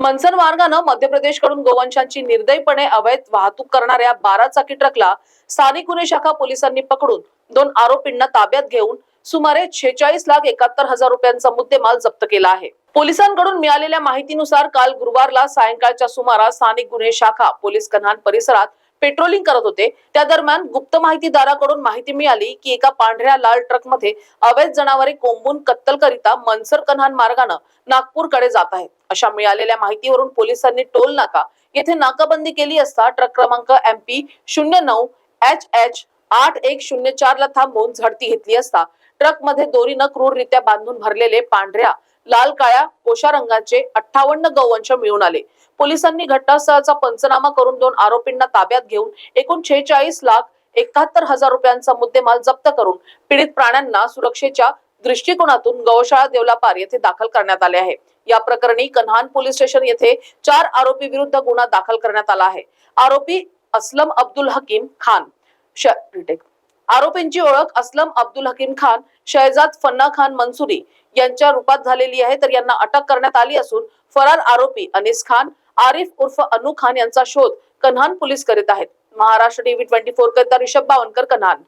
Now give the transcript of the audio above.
मनसर मार्गानं मध्य प्रदेशकडून गोवंशांची निर्दयीपणे अवैध वाहतूक करणाऱ्या बारा चाकी ट्रकला स्थानिक गुन्हे शाखा पोलिसांनी पकडून दोन आरोपींना ताब्यात घेऊन सुमारे छेचाळीस लाख एकाहत्तर हजार रुपयांचा मुद्देमाल जप्त केला आहे. पोलिसांकडून मिळालेल्या माहितीनुसार काल गुरुवारला सायंकाळच्या सुमारास स्थानिक गुन्हे शाखा पोलीस कन्हान परिसरात पेट्रोलिंग करत होते. त्या दरम्यान गुप्त माहितीदाराकडून माहिती मिळाली की एका पांढऱ्या लाल ट्रकमध्ये अवैध जनावरे कोंबून कत्तल करिता मनसर कन्हान मार्गानं नागपूरकडे जात आहेत. अशा मिळालेल्या माहितीवरून पोलिसांनी टोल नाका. येथे नाकाबंदी केली असता ट्रक क्रमांक एमपी शून्य नऊ एच एच आठ एक शून्य चार ला थांबवून झडती घेतली असता ट्रकमध्ये दोरीनं क्रूररित्या बांधून भरलेले पांढऱ्या लाल काळ्या कोशा रंगाचे अठ्ठावन्न गौवंश मिळून आले. पोलिसांनी घटनास्थळाचा पंचनामा करून दोन आरोपींना ताब्यात घेऊन एकूण छेचाळीस लाख एकाहत्तर हजार रुपयांचा मुद्देमाल जप्त करून पीडित प्राण्यांना सुरक्षेच्या दृष्टिकोनातून गौशाळा देवलापार येथे दाखल करण्यात आले आहे. या प्रकरणी कन्हान पोलीस स्टेशन येथे चार आरोपी विरुद्ध गुन्हा दाखल करण्यात आला आहे. आरोपी असलम अब्दुल हकीम खान. श- आरोपींची ओळख असलम अब्दुल हकीम खान शहजाद फन्ना खान मंसुरी यांच्या रूपात झालेली आहे. तर यांना अटक करण्यात आली असून फरार आरोपी अनिस खान आरिफ उर्फ अनु खान यांचा शोध कन्हान पोलीस करीत आहेत. महाराष्ट्र टीव्ही ट्वेंटी फोर करिता रिषभ बावनकर कन्हान.